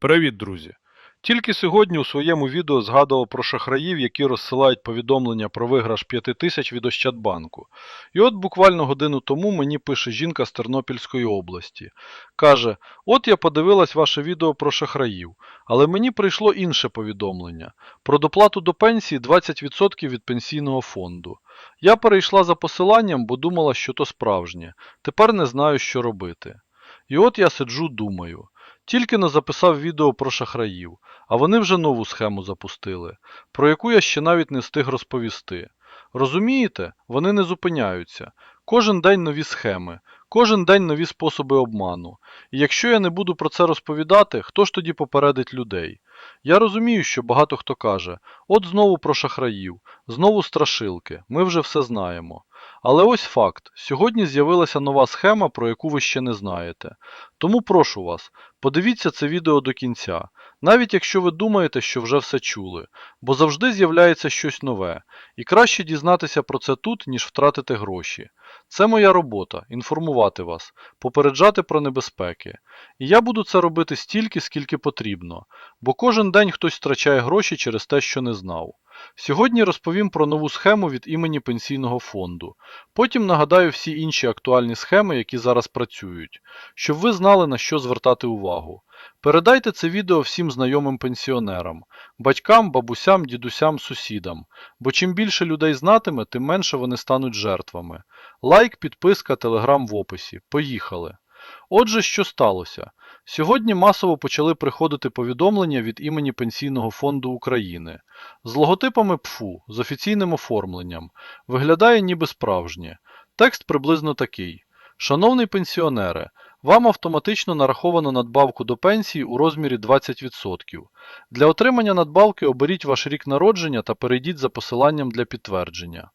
Привіт, друзі! Тільки сьогодні у своєму відео згадував про шахраїв, які розсилають повідомлення про виграш 5000 від Ощадбанку. І от буквально годину тому мені пише жінка з Тернопільської області. Каже: От я подивилась ваше відео про шахраїв, але мені прийшло інше повідомлення про доплату до пенсії 20% від пенсійного фонду. Я перейшла за посиланням, бо думала, що то справжнє. Тепер не знаю, що робити. І от я сиджу, думаю. Тільки но записав відео про шахраїв, а вони вже нову схему запустили, про яку я ще навіть не встиг розповісти. Розумієте, вони не зупиняються. Кожен день нові схеми, кожен день нові способи обману. І якщо я не буду про це розповідати, хто ж тоді попередить людей? Я розумію, що багато хто каже: от знову про шахраїв, знову страшилки, ми вже все знаємо. Але ось факт: сьогодні з'явилася нова схема, про яку ви ще не знаєте. Тому прошу вас, подивіться це відео до кінця, навіть якщо ви думаєте, що вже все чули, бо завжди з'являється щось нове, і краще дізнатися про це тут, ніж втратити гроші. Це моя робота інформувати вас, попереджати про небезпеки. І я буду це робити стільки, скільки потрібно, бо кожен день хтось втрачає гроші через те, що не знав. Сьогодні розповім про нову схему від імені Пенсійного фонду. Потім нагадаю всі інші актуальні схеми, які зараз працюють, щоб ви знали на що звертати увагу. Передайте це відео всім знайомим пенсіонерам, батькам, бабусям, дідусям, сусідам, бо чим більше людей знатиме, тим менше вони стануть жертвами. Лайк, підписка, телеграм в описі. Поїхали! Отже, що сталося? Сьогодні масово почали приходити повідомлення від імені Пенсійного фонду України з логотипами ПФУ, з офіційним оформленням. Виглядає ніби справжнє. Текст приблизно такий: Шановний пенсіонере, вам автоматично нараховано надбавку до пенсії у розмірі 20%. Для отримання надбавки оберіть ваш рік народження та перейдіть за посиланням для підтвердження.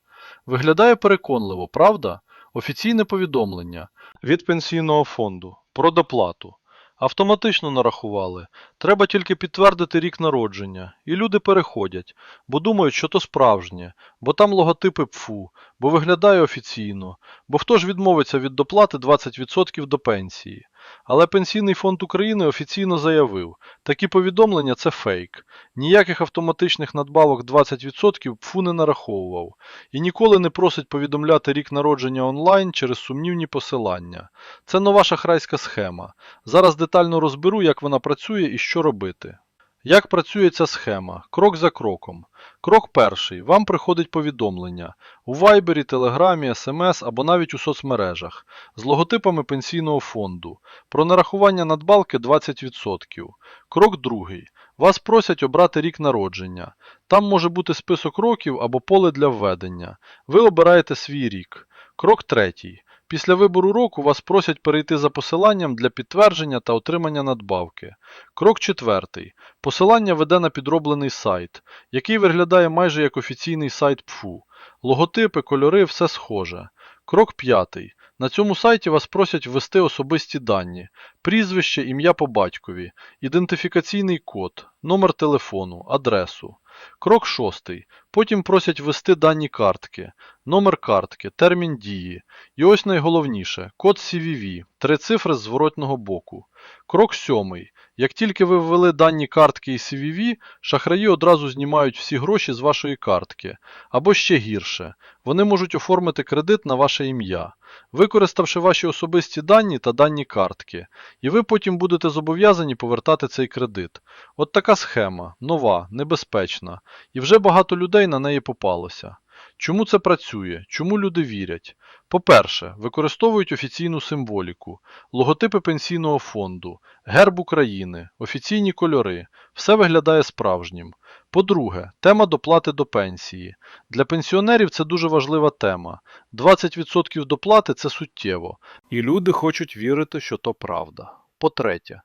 Виглядає переконливо, правда? Офіційне повідомлення від пенсійного фонду про доплату. Автоматично нарахували. Треба тільки підтвердити рік народження. І люди переходять, бо думають, що то справжнє, бо там логотипи ПФУ, бо виглядає офіційно, бо хто ж відмовиться від доплати 20% до пенсії. Але Пенсійний фонд України офіційно заявив, такі повідомлення це фейк. Ніяких автоматичних надбавок 20% ПФУ не нараховував і ніколи не просить повідомляти рік народження онлайн через сумнівні посилання. Це нова шахрайська схема. Зараз детально розберу, як вона працює і що робити. Як працює ця схема? Крок за кроком. Крок перший. Вам приходить повідомлення у Вайбері, Телеграмі, СМС або навіть у соцмережах з логотипами пенсійного фонду про нарахування надбавки 20%. Крок другий. Вас просять обрати рік народження. Там може бути список років або поле для введення. Ви обираєте свій рік. Крок третій. Після вибору року вас просять перейти за посиланням для підтвердження та отримання надбавки. Крок четвертий. Посилання веде на підроблений сайт, який виглядає майже як офіційний сайт ПФУ. Логотипи, кольори, все схоже. Крок п'ятий. На цьому сайті вас просять ввести особисті дані, прізвище, ім'я по батькові, ідентифікаційний код, номер телефону, адресу. Крок шостий. Потім просять ввести дані картки, номер картки, термін дії. І ось найголовніше код CVV, три цифри з зворотного боку. Крок сьомий. Як тільки ви ввели дані картки і CVV, шахраї одразу знімають всі гроші з вашої картки. Або ще гірше, вони можуть оформити кредит на ваше ім'я, використавши ваші особисті дані та дані картки. І ви потім будете зобов'язані повертати цей кредит. От така схема, нова, небезпечна, і вже багато людей на неї попалося. Чому це працює? Чому люди вірять? По-перше, використовують офіційну символіку, логотипи пенсійного фонду, герб України, офіційні кольори. Все виглядає справжнім. По-друге, тема доплати до пенсії. Для пенсіонерів це дуже важлива тема. 20% доплати це суттєво. І люди хочуть вірити, що то правда. По-третє,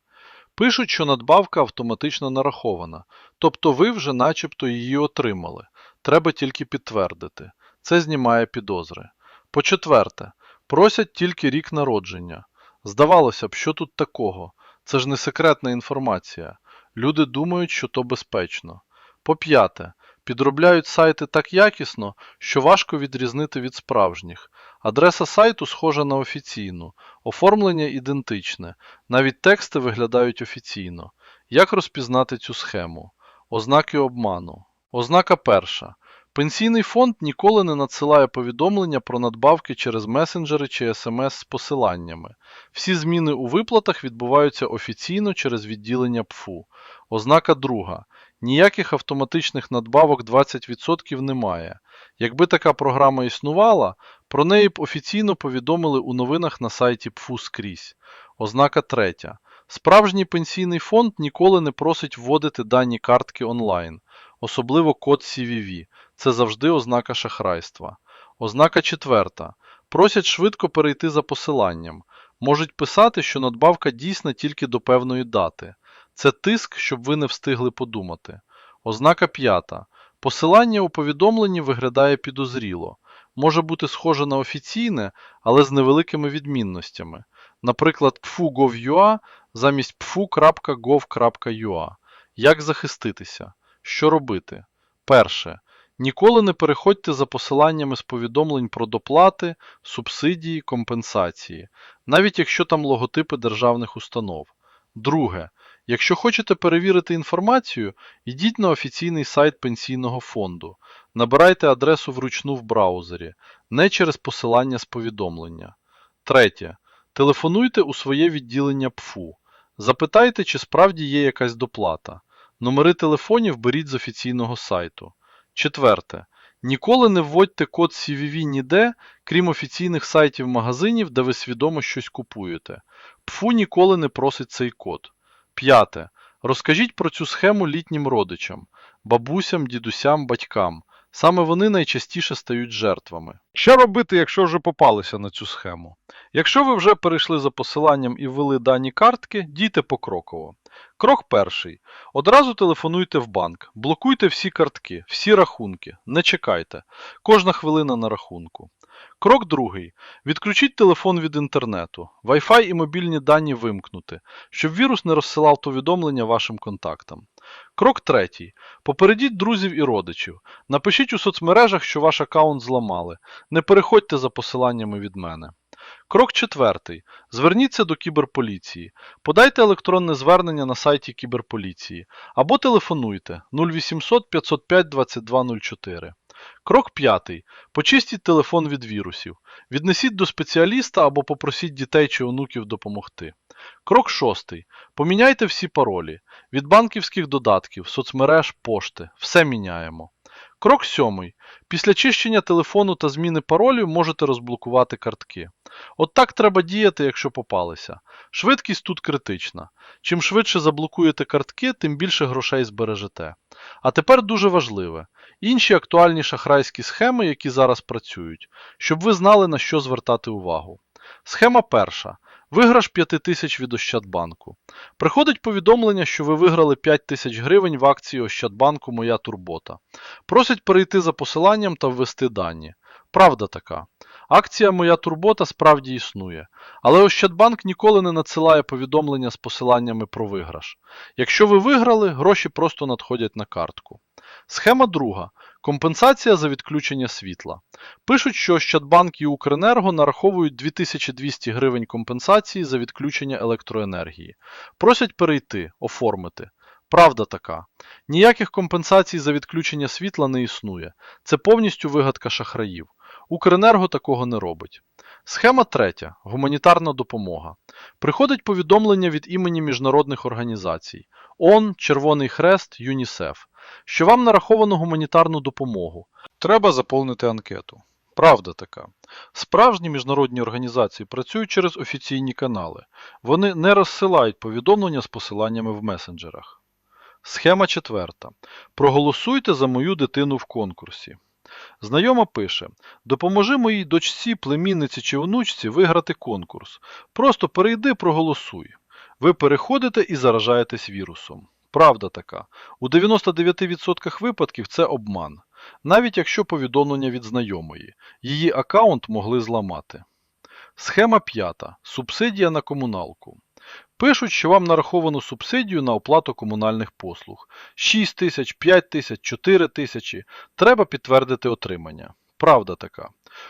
пишуть, що надбавка автоматично нарахована, тобто ви вже начебто її отримали. Треба тільки підтвердити. Це знімає підозри. По-четверте, просять тільки рік народження. Здавалося б, що тут такого? Це ж не секретна інформація. Люди думають, що то безпечно. По-п'яте, підробляють сайти так якісно, що важко відрізнити від справжніх. Адреса сайту схожа на офіційну, оформлення ідентичне, навіть тексти виглядають офіційно. Як розпізнати цю схему? Ознаки обману. Ознака перша. Пенсійний фонд ніколи не надсилає повідомлення про надбавки через месенджери чи смс з посиланнями. Всі зміни у виплатах відбуваються офіційно через відділення ПФУ. Ознака друга. Ніяких автоматичних надбавок 20% немає. Якби така програма існувала, про неї б офіційно повідомили у новинах на сайті ПФУ скрізь. Ознака третя. Справжній пенсійний фонд ніколи не просить вводити дані картки онлайн, особливо код CVV. Це завжди ознака шахрайства. Ознака четверта. Просять швидко перейти за посиланням. Можуть писати, що надбавка дійсна тільки до певної дати. Це тиск, щоб ви не встигли подумати. Ознака п'ята. Посилання у повідомленні виглядає підозріло. Може бути схоже на офіційне, але з невеликими відмінностями. Наприклад, pfu.gov.ua замість pfu.gov.ua. Як захиститися? Що робити? Перше. Ніколи не переходьте за посиланнями з повідомлень про доплати, субсидії, компенсації, навіть якщо там логотипи державних установ. Друге. Якщо хочете перевірити інформацію, йдіть на офіційний сайт пенсійного фонду. Набирайте адресу вручну в браузері, не через посилання з повідомлення. Третє. Телефонуйте у своє відділення ПФУ. Запитайте, чи справді є якась доплата. Номери телефонів беріть з офіційного сайту. Четверте. Ніколи не вводьте код CVV ніде, крім офіційних сайтів магазинів, де ви свідомо щось купуєте. ПФУ ніколи не просить цей код. П'яте. Розкажіть про цю схему літнім родичам, бабусям, дідусям, батькам. Саме вони найчастіше стають жертвами. Що робити, якщо вже попалися на цю схему? Якщо ви вже перейшли за посиланням і ввели дані картки, дійте покроково. Крок перший. Одразу телефонуйте в банк, блокуйте всі картки, всі рахунки, не чекайте. Кожна хвилина на рахунку. Крок другий. Відключіть телефон від інтернету, Wi-Fi і мобільні дані вимкнути, щоб вірус не розсилав повідомлення вашим контактам. Крок третій. Попередіть друзів і родичів. Напишіть у соцмережах, що ваш аккаунт зламали. Не переходьте за посиланнями від мене. Крок четвертий. Зверніться до кіберполіції. Подайте електронне звернення на сайті кіберполіції або телефонуйте 0800 505 2204. Крок п'ятий. Почистіть телефон від вірусів. Віднесіть до спеціаліста або попросіть дітей чи онуків допомогти. Крок шостий. Поміняйте всі паролі. Від банківських додатків, соцмереж, пошти. Все міняємо. Крок сьомий. Після чищення телефону та зміни паролів можете розблокувати картки. От так треба діяти, якщо попалися. Швидкість тут критична. Чим швидше заблокуєте картки, тим більше грошей збережете. А тепер дуже важливе. Інші актуальні шахрайські схеми, які зараз працюють, щоб ви знали на що звертати увагу. Схема перша. Виграш 5 тисяч від Ощадбанку. Приходить повідомлення, що ви виграли 5 тисяч гривень в акції Ощадбанку Моя Турбота. Просять перейти за посиланням та ввести дані. Правда така. Акція Моя Турбота справді існує, але Ощадбанк ніколи не надсилає повідомлення з посиланнями про виграш. Якщо ви виграли, гроші просто надходять на картку. Схема друга. Компенсація за відключення світла. Пишуть, що Ощадбанк і Укренерго нараховують 2200 гривень компенсації за відключення електроенергії. Просять перейти, оформити. Правда така. Ніяких компенсацій за відключення світла не існує. Це повністю вигадка шахраїв. Укренерго такого не робить. Схема третя. Гуманітарна допомога. Приходить повідомлення від імені міжнародних організацій ООН, Червоний Хрест, ЮНІСЕФ, що вам нараховано гуманітарну допомогу. Треба заповнити анкету. Правда така. Справжні міжнародні організації працюють через офіційні канали. Вони не розсилають повідомлення з посиланнями в месенджерах. Схема четверта. Проголосуйте за мою дитину в конкурсі. Знайома пише: Допоможи моїй дочці, племінниці чи онучці виграти конкурс. Просто перейди, проголосуй. Ви переходите і заражаєтесь вірусом. Правда така. У 99% випадків це обман. Навіть якщо повідомлення від знайомої. Її аккаунт могли зламати. Схема п'ята. Субсидія на комуналку. Пишуть, що вам нараховано субсидію на оплату комунальних послуг. 6 тисяч, 5 тисяч, 4 тисячі. Треба підтвердити отримання. Правда така.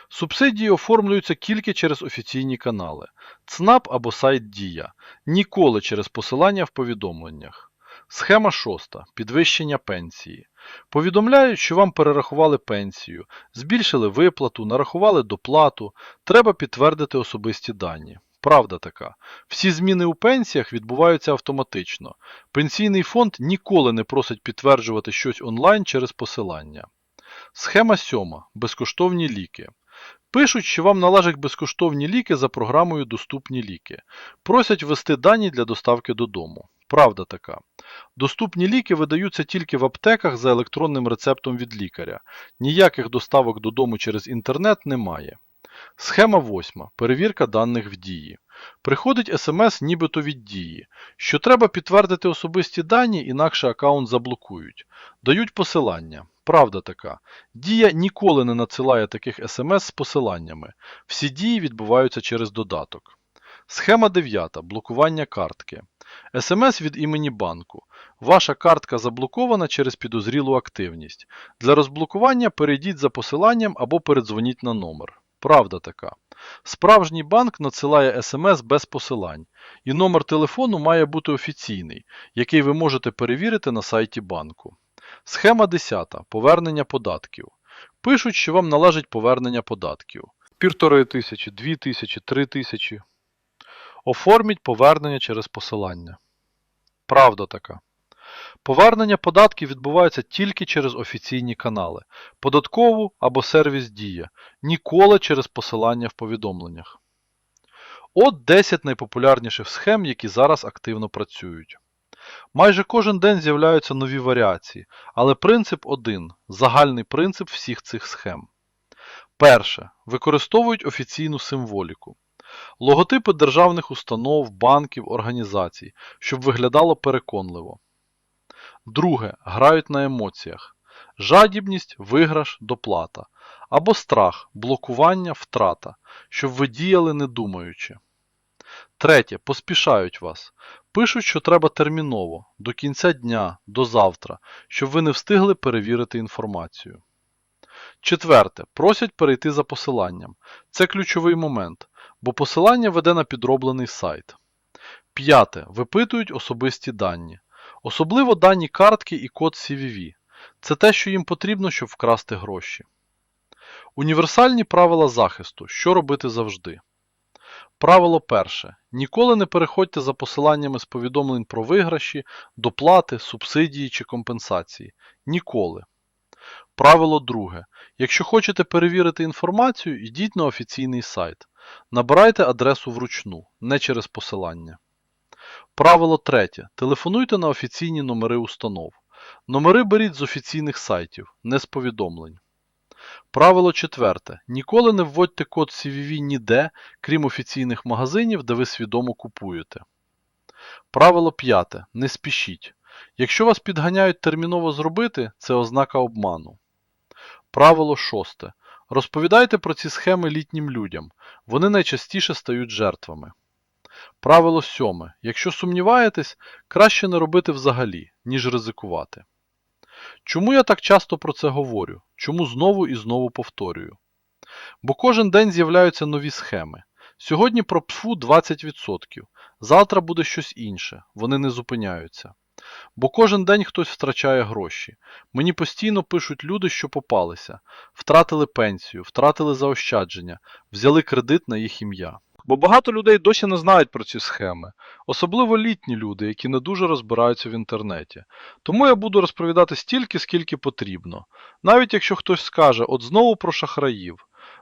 Субсидії оформлюються тільки через офіційні канали. ЦНАП або сайт Дія. Ніколи через посилання в повідомленнях. Схема шоста. Підвищення пенсії. Повідомляють, що вам перерахували пенсію, збільшили виплату, нарахували доплату, треба підтвердити особисті дані. Правда така. Всі зміни у пенсіях відбуваються автоматично. Пенсійний фонд ніколи не просить підтверджувати щось онлайн через посилання. Схема сьома. Безкоштовні ліки. Пишуть, що вам належать безкоштовні ліки за програмою Доступні ліки. Просять ввести дані для доставки додому. Правда така. Доступні ліки видаються тільки в аптеках за електронним рецептом від лікаря. Ніяких доставок додому через інтернет немає. Схема 8. Перевірка даних в дії. Приходить смс нібито від дії, що треба підтвердити особисті дані, інакше аккаунт заблокують. Дають посилання. Правда така. Дія ніколи не надсилає таких смс з посиланнями. Всі дії відбуваються через додаток. Схема 9. Блокування картки. СМС від імені банку. Ваша картка заблокована через підозрілу активність. Для розблокування перейдіть за посиланням або передзвоніть на номер. Правда така. Справжній банк надсилає смс без посилань, і номер телефону має бути офіційний, який ви можете перевірити на сайті банку. Схема 10. Повернення податків. Пишуть, що вам належить повернення податків. Півтори тисячі, дві тисячі, три тисячі. Оформіть повернення через посилання. Правда така. Повернення податків відбувається тільки через офіційні канали, податкову або сервіс Дія, ніколи через посилання в повідомленнях. От 10 найпопулярніших схем, які зараз активно працюють. Майже кожен день з'являються нові варіації, але принцип один загальний принцип всіх цих схем. Перше. Використовують офіційну символіку. Логотипи державних установ, банків, організацій, щоб виглядало переконливо. Друге. Грають на емоціях. Жадібність, виграш, доплата. Або страх, блокування, втрата, щоб ви діяли не думаючи. Третє. Поспішають вас. Пишуть, що треба терміново, до кінця дня, до завтра, щоб ви не встигли перевірити інформацію. Четверте. Просять перейти за посиланням. Це ключовий момент, бо посилання веде на підроблений сайт. П'яте. Випитують особисті дані. Особливо дані картки і код CVV. Це те, що їм потрібно, щоб вкрасти гроші. Універсальні правила захисту. Що робити завжди. Правило перше. Ніколи не переходьте за посиланнями з повідомлень про виграші, доплати, субсидії чи компенсації. Ніколи. Правило друге. Якщо хочете перевірити інформацію, йдіть на офіційний сайт. Набирайте адресу вручну, не через посилання. Правило третє. Телефонуйте на офіційні номери установ. Номери беріть з офіційних сайтів, не з повідомлень. Правило четверте. Ніколи не вводьте код CVV ніде, крім офіційних магазинів, де ви свідомо купуєте. Правило п'яте. Не спішіть. Якщо вас підганяють терміново зробити, це ознака обману. Правило шосте. Розповідайте про ці схеми літнім людям. Вони найчастіше стають жертвами. Правило сьоме. Якщо сумніваєтесь, краще не робити взагалі, ніж ризикувати. Чому я так часто про це говорю? Чому знову і знову повторюю? Бо кожен день з'являються нові схеми. Сьогодні про ПФУ 20%, завтра буде щось інше, вони не зупиняються. Бо кожен день хтось втрачає гроші. Мені постійно пишуть люди, що попалися, втратили пенсію, втратили заощадження, взяли кредит на їх ім'я. Бо багато людей досі не знають про ці схеми, особливо літні люди, які не дуже розбираються в інтернеті. Тому я буду розповідати стільки, скільки потрібно. Навіть якщо хтось скаже, от знову про шахраїв.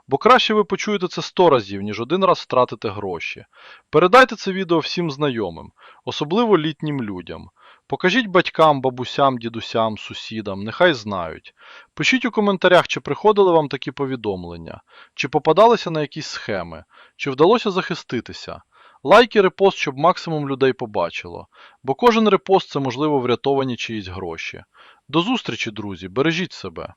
Бо краще ви почуєте це 100 разів, ніж один раз втратите гроші. Передайте це відео всім знайомим, особливо літнім людям. Покажіть батькам, бабусям, дідусям, сусідам, нехай знають. Пишіть у коментарях, чи приходили вам такі повідомлення, чи попадалися на якісь схеми, чи вдалося захиститися. Лайк і репост, щоб максимум людей побачило, бо кожен репост це можливо врятовані чиїсь гроші. До зустрічі, друзі, бережіть себе.